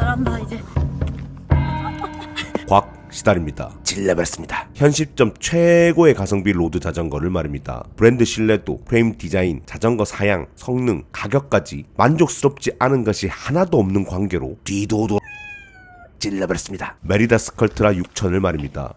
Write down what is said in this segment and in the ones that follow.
잘한다 이제. 곽 시달입니다. 질레벨스입니다. 현 시점 최고의 가성비 로드 자전거를 말입니다. 브랜드 신뢰도, 프레임 디자인, 자전거 사양, 성능, 가격까지 만족스럽지 않은 것이 하나도 없는 관계로 뒤도도 질레벨스입니다. 메리다 스컬트라 6000을 말입니다.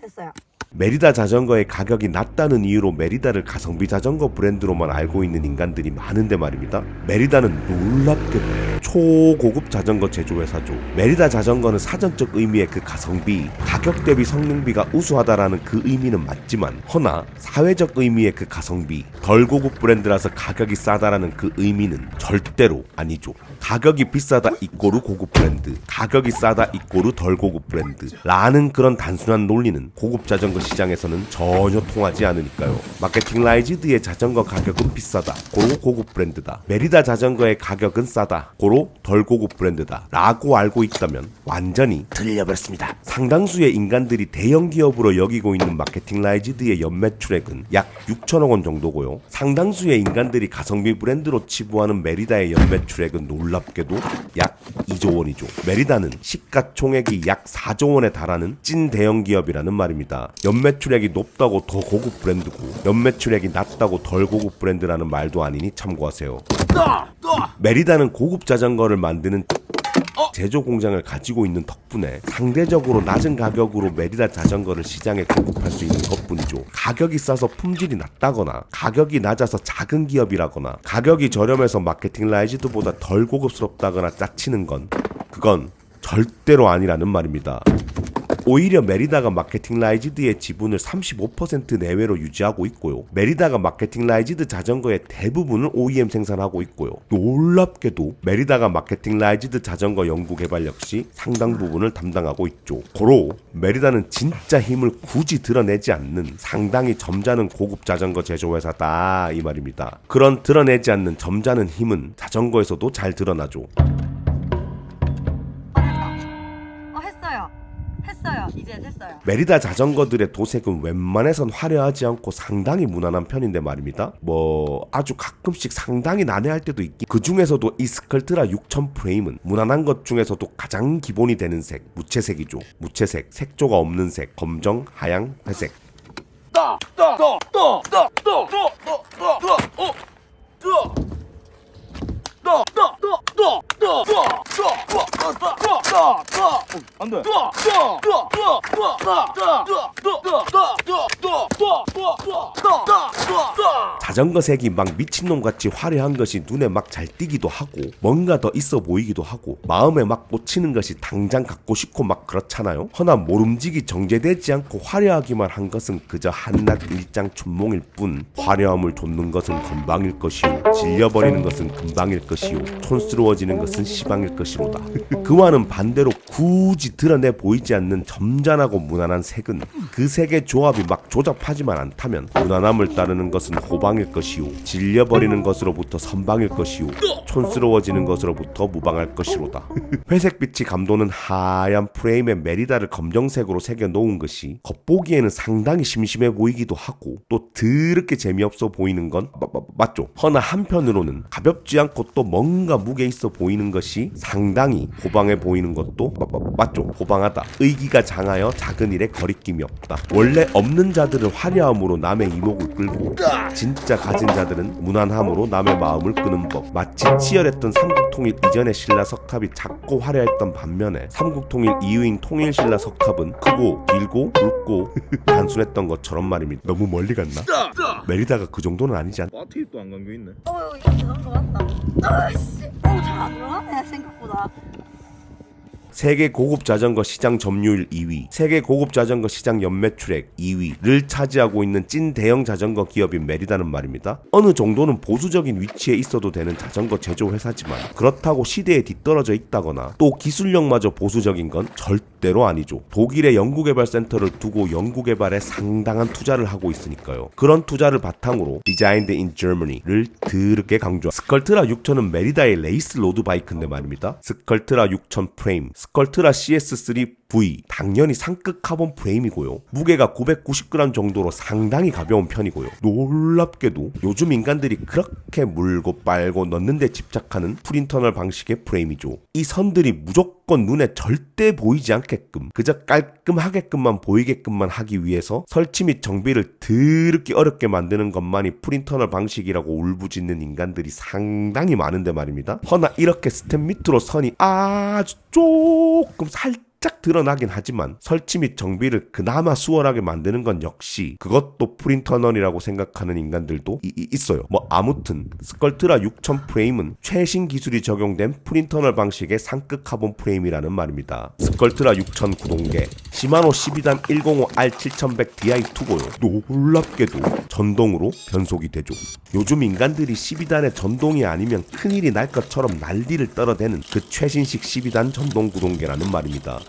됐어요. 메리다 자전거의 가격이 낮다는 이유로 메리다를 가성비 자전거 브랜드로만 알고 있는 인간들이 많은데 말입니다. 메리다는 놀랍게 초고급 자전거 제조회사죠. 메리다 자전거는 사전적 의미의 그 가성비, 가격 대비 성능비가 우수하다라는 그 의미는 맞지만 허나 사회적 의미의 그 가성비, 덜 고급 브랜드라서 가격이 싸다라는 그 의미는 절대로 아니죠. 가격이 비싸다 이꼬르 고급 브랜드, 가격이 싸다 이꼬르 덜 고급 브랜드 라는 그런 단순한 논리는 고급 자전거 시장에서는 전혀 통하지 않으니까요. 마케팅 라이즈드의 자전거 가격은 비싸다. 고로 고급 브랜드다. 메리다 자전거의 가격은 싸다. 고로 덜 고급 브랜드다. 라고 알고 있다면 완전히 틀려버렸습니다. 상당수의 인간들이 대형 기업으로 여기고 있는 마케팅 라이즈드의 연매출액은 약 6천억 원 정도고요. 상당수의 인간들이 가성비 브랜드로 치부하는 메리다의 연매출액은 놀랍게도 약 2조 원이죠. 메리다는 시가총액이 약 4조 원에 달하는 찐 대형 기업이라는 말입니다. 연 매출액이 높다고 더 고급 브랜드고 연매출액이 낮다고 덜 고급 브랜드라는 말도 아니니 참고하세요. 메리다는 고급 자전거를 만드는 제조 공장을 가지고 있는 덕분에 상대적으로 낮은 가격으로 메리다 자전거를 시장에 공급할 수 있는 것뿐이죠. 가격이 싸서 품질이 낮다거나 가격이 낮아서 작은 기업이라거나 가격이 저렴해서 마케팅 라이즈드보다 덜 고급스럽다거나 짜치는 건 그건 절대로 아니라는 말입니다. 오히려 메리다가 마케팅 라이즈드의 지분을 35% 내외로 유지하고 있고요. 메리다가 마케팅 라이즈드 자전거의 대부분을 OEM 생산하고 있고요. 놀랍게도 메리다가 마케팅 라이즈드 자전거 연구 개발 역시 상당 부분을 담당하고 있죠. 고로 메리다는 진짜 힘을 굳이 드러내지 않는 상당히 점잖은 고급 자전거 제조 회사다 이 말입니다. 그런 드러내지 않는 점잖은 힘은 자전거에서도 잘 드러나죠. 했어요. 이제 됐어요. 메리다 자전거들의 도색은 웬만해선 화려하지 않고 상당히 무난한 편인데 말입니다. 뭐 아주 가끔씩 상당히 난해할 때도 있긴. 그 중에서도 이 스컬트라 6000 프레임은 무난한 것 중에서도 가장 기본이 되는 색, 무채색이죠. 무채색, 색조가 없는 색, 검정, 하양, 회색. 안돼. 자전거 색이 막 미친놈같이 화려한 것이 눈에 막 잘 띄기도 하고 뭔가 더 있어 보이기도 하고 마음에 막 꽂히는 것이 당장 갖고 싶고 막 그렇잖아요. 허나 모름지기 정제되지 않고 화려하기만 한 것은 그저 한낱 일장 춘몽일 뿐 화려함을 돋는 것은 건방일 것이요 질려버리는 것은 금방일 것이요 촌스러워지는 것은 시방일 것이로다. 그와는 반대로 굳이 드러내 보이지 않는 점잖하고 무난한 색은 그 색의 조합이 막 조잡하지만 않다면 무난함을 따르는 것은 호방일 것이요. 질려버리는 것으로부터 선방일 것이요 촌스러워지는 것으로부터 무방할 것이로다. 회색빛이 감도는 하얀 프레임에 메리다를 검정색으로 새겨 놓은 것이 겉보기에는 상당히 심심해 보이기도 하고 또 드럽게 재미없어 보이는 건 마- 마- 맞죠? 허나 한편으로는 가볍지 않고 또 뭔가 무게 있어 보이는 것이 상당히 호방해 보이는 것도 마- 마- 맞죠? 호방하다. 의기가 장하여 작은 일에 거리낌이 없다. 원래 없는 자들은 화려함으로 남의 이목을 끌고 진짜 가진 자들은 무난함으로 남의 마음을 끄는 법. 마치 치열했던 삼국통일 이전의 신라 석탑이 작고 화려했던 반면에 삼국통일 이후인 통일신라 석탑은 크고 길고 굵고 단순했던 것처럼 말입니다 너무 멀리 갔나? 메리다가 그 정도는 아니지 않... 바테입도 안 감겨 있네. 어 이거 자전거 맞다. 아씨. 어잘안 들어가네 생각보다. 세계 고급 자전거 시장 점유율 2위, 세계 고급 자전거 시장 연매출액 2위를 차지하고 있는 찐 대형 자전거 기업인 메리다는 말입니다. 어느 정도는 보수적인 위치에 있어도 되는 자전거 제조 회사지만 그렇다고 시대에 뒤떨어져 있다거나 또 기술력마저 보수적인 건 절대로 아니죠. 독일의 연구개발센터를 두고 연구개발에 상당한 투자를 하고 있으니까요. 그런 투자를 바탕으로 Designed in Germany를 드럽게 강조. 스컬트라 6000은 메리다의 레이스 로드 바이크인데 말입니다. 스컬트라 6000 프레임, 스컬트라 CS3 V 당연히 상급 카본 프레임이고요. 무게가 990g 정도로 상당히 가벼운 편이고요. 놀랍게도 요즘 인간들이 그렇게 물고 빨고 넣는데 집착하는 프린터널 방식의 프레임이죠. 이 선들이 무조건 눈에 절대 보이지 않게끔 그저 깔끔하게끔만 보이게끔만 하기 위해서 설치 및 정비를 드럽게 어렵게 만드는 것만이 프린터널 방식이라고 울부짖는 인간들이 상당히 많은데 말입니다. 허나 이렇게 스텝 밑으로 선이 아주 조금 살짝 살짝 드러나긴 하지만 설치 및 정비를 그나마 수월하게 만드는 건 역시 그것도 프린터널이라고 생각하는 인간들도 이- 이- 있어요. 뭐 아무튼 스컬트라 6000 프레임은 최신 기술이 적용된 프린터널 방식의 상급 카본 프레임이라는 말입니다. 스컬트라 6000 구동계 시마노 12단 105R 7100 DI2고요. 놀랍게도 전동으로 변속이 되죠. 요즘 인간들이 12단의 전동이 아니면 큰일이 날 것처럼 난리를 떨어대는 그 최신식 12단 전동 구동계라는 말입니다.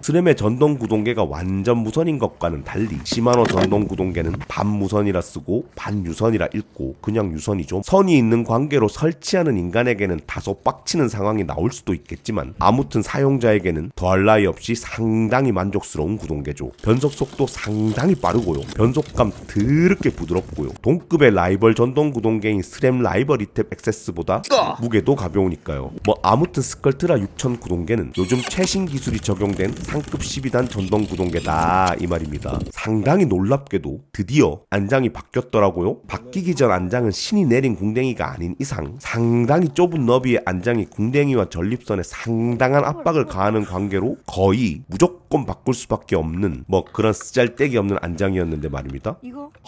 스램의 전동 구동계가 완전 무선인 것과는 달리 시마노 전동 구동계는 반 무선이라 쓰고 반 유선이라 읽고 그냥 유선이죠. 선이 있는 관계로 설치하는 인간에게는 다소 빡치는 상황이 나올 수도 있겠지만 아무튼 사용자에게는 더할 나위 없이 상당히 만족스러운 구동계죠. 변속 속도 상당히 빠르고요. 변속감 드럽게 부드럽고요. 동급의 라이벌 전동 구동계인 스램 라이벌 이탭 액세스보다 무게도 가벼우니까요. 뭐 아무튼 스컬트라 6000 구동계는 요즘 최신 기술이 적용된 상급 12단 전동 구동계다 이 말입니다. 상당히 놀랍게도 드디어 안장이 바뀌었더라고요. 바뀌기 전 안장은 신이 내린 궁뎅이가 아닌 이상 상당히 좁은 너비의 안장이 궁뎅이와 전립선에 상당한 압박을 가하는 관계로 거의 무조건 바꿀 수밖에 없는 뭐 그런 쓰잘데기 없는 안장이었는데 말입니다.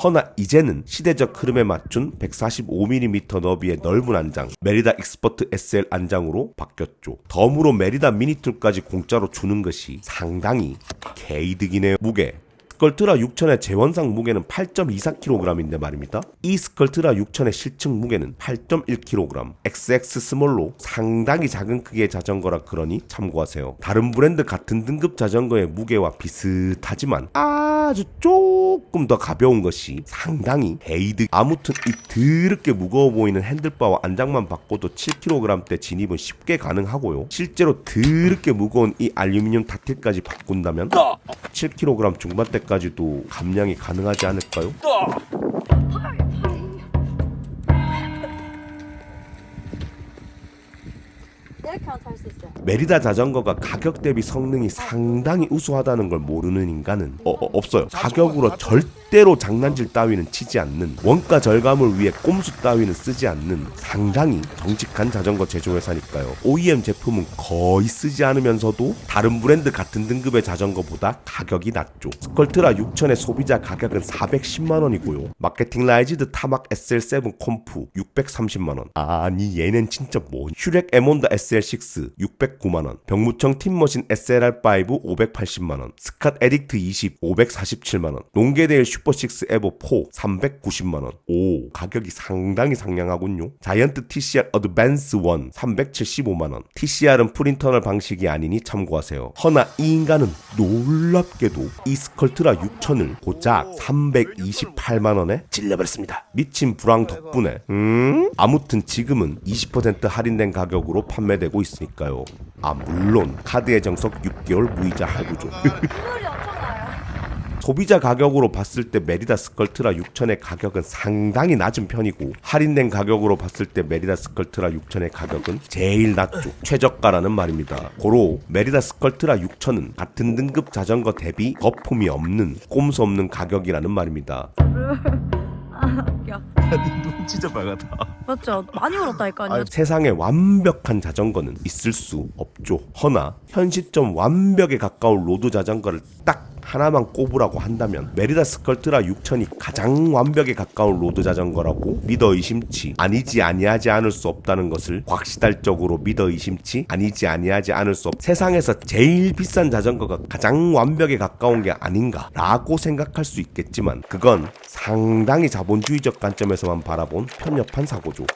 허나 이제는 시대적 흐름에 맞춘 145mm 너비의 넓은 안장 메리다 익스퍼트 SL 안장으로 바뀌었죠. 덤으로 메리다 미니툴까지 공짜로 주는 것이 상당히 개이득이네요. 무게 스컬트라 6000의 재원상 무게는 8.24kg인데 말입니다. 이 스컬트라 6000의 실측 무게는 8.1kg. XX 스몰로 상당히 작은 크기의 자전거라 그러니 참고하세요. 다른 브랜드 같은 등급 자전거의 무게와 비슷하지만 아주 조금 더 가벼운 것이 상당히 헤이드. 아무튼 이 드럽게 무거워 보이는 핸들바와 안장만 바꿔도 7kg대 진입은 쉽게 가능하고요. 실제로 드럽게 무거운 이 알루미늄 다틸까지 바꾼다면 7kg 중반대 까지도 감량이 가능하지 않을까요? 이 이렇게 하면 탈수 있어요. 메리다 자전거가 가격 대비 성능이 상당히 우수하다는 걸 모르는 인간은 어, 어, 없어요. 가격으로 절대로 장난질 따위는 치지 않는 원가 절감을 위해 꼼수 따위는 쓰지 않는 상당히 정직한 자전거 제조회사니까요. OEM 제품은 거의 쓰지 않으면서도 다른 브랜드 같은 등급의 자전거보다 가격이 낮죠. 스컬트라 6000의 소비자 가격은 410만 원이고요. 마케팅 라이즈드 타막 SL7 콤프 630만 원. 아니 얘는 진짜 뭐 슈렉 에몬다 SL6 609만 원. 병무청 팀머신 SLR5 580만 원. 스캇 에딕트 20 547만 원. 농계데일 슈퍼6 에보 4 390만 원. 오 가격이 상당히 상향하군요. 자이언트 TCR 어드밴스 1 375만 원. TCR은 프린터널 방식이 아니니 참고하세요. 허나 이 인간은 놀랍게도 이 스컬트라 6000을 고작 328만 원에 찔려버렸습니다. 미친 불황 덕분에 음? 아무튼 지금은 20% 할인된 가격으로 판매되고 있으니까요. 아 물론 카드의 정석 6개월 무이자 할부죠. 효율이 엄청나요. 소비자 가격으로 봤을 때 메리다 스컬트라 6000의 가격은 상당히 낮은 편이고 할인된 가격으로 봤을 때 메리다 스컬트라 6000의 가격은 제일 낮죠. 최저가라는 말입니다. 고로 메리다 스컬트라 6000은 같은 등급 자전거 대비 거품이 없는 꼼수 없는 가격이라는 말입니다. 아 웃겨. 눈 진짜 빨갛다. 맞죠? 많이 울었다니까요. 세상에 완벽한 자전거는 있을 수 없죠. 허나 현 시점 완벽에 가까운 로드 자전거를 딱 하나만 꼽으라고 한다면 메리다 스컬트라 6000이 가장 완벽에 가까운 로드 자전거라고 믿어 의심치 아니지 아니하지 않을 수 없다는 것을 확시달적으로 믿어 의심치 아니지 아니하지 않을 수 없. 세상에서 제일 비싼 자전거가 가장 완벽에 가까운 게 아닌가라고 생각할 수 있겠지만 그건 상당히 자본주의적 관점에서만 바라본 편협한 사고죠.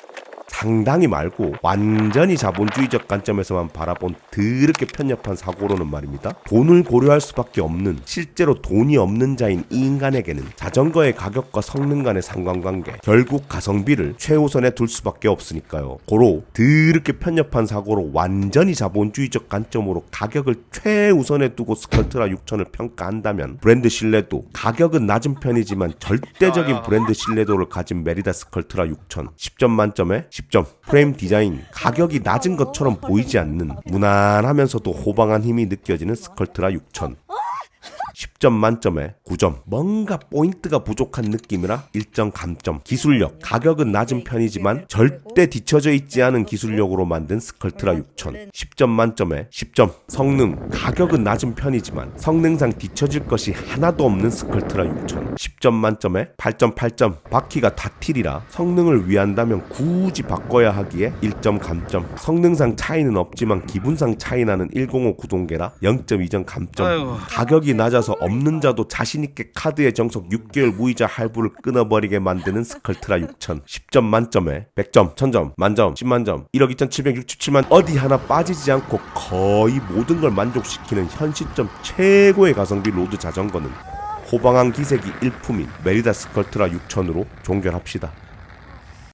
상당히 말고 완전히 자본주의적 관점에서만 바라본 드럽게 편협한 사고로는 말입니다. 돈을 고려할 수밖에 없는 실제로 돈이 없는 자인 이 인간에게는 자전거의 가격과 성능 간의 상관관계 결국 가성비를 최우선에 둘 수밖에 없으니까요. 고로 드럽게 편협한 사고로 완전히 자본주의적 관점으로 가격을 최우선에 두고 스컬트라 6000을 평가한다면 브랜드 신뢰도 가격은 낮은 편이지만 절대적인 브랜드 신뢰도를 가진 메리다 스컬트라 6000 10점 만점에 10 점. 프레임 디자인 가격이 낮은 것처럼 보이지 않는 무난하면서도 호방한 힘이 느껴지는 스컬트라 6000 10점 만점에 9점. 뭔가 포인트가 부족한 느낌이라 1점 감점. 기술력. 가격은 낮은 편이지만 절대 뒤처져 있지 않은 기술력으로 만든 스컬트라 6000. 10점 만점에 10점. 성능. 가격은 낮은 편이지만 성능상 뒤처질 것이 하나도 없는 스컬트라 6000. 10점 만점에 8점 8점. 바퀴가 다 틸이라 성능을 위한다면 굳이 바꿔야 하기에 1점 감점. 성능상 차이는 없지만 기분상 차이 나는 105 구동계라 0.2점 감점. 아이고. 가격이 낮아서 없는 자도 자신있게 카드의 정석 6개월 무이자 할부를 끊어버리게 만드는 스컬트라 6000 10점 만점에 100점 1000점 만점 10만점 1억 2767만 어디 하나 빠지지 않고 거의 모든 걸 만족시키는 현 시점 최고의 가성비 로드 자전거는 호방한 기색이 일품인 메리다 스컬트라 6000으로 종결합시다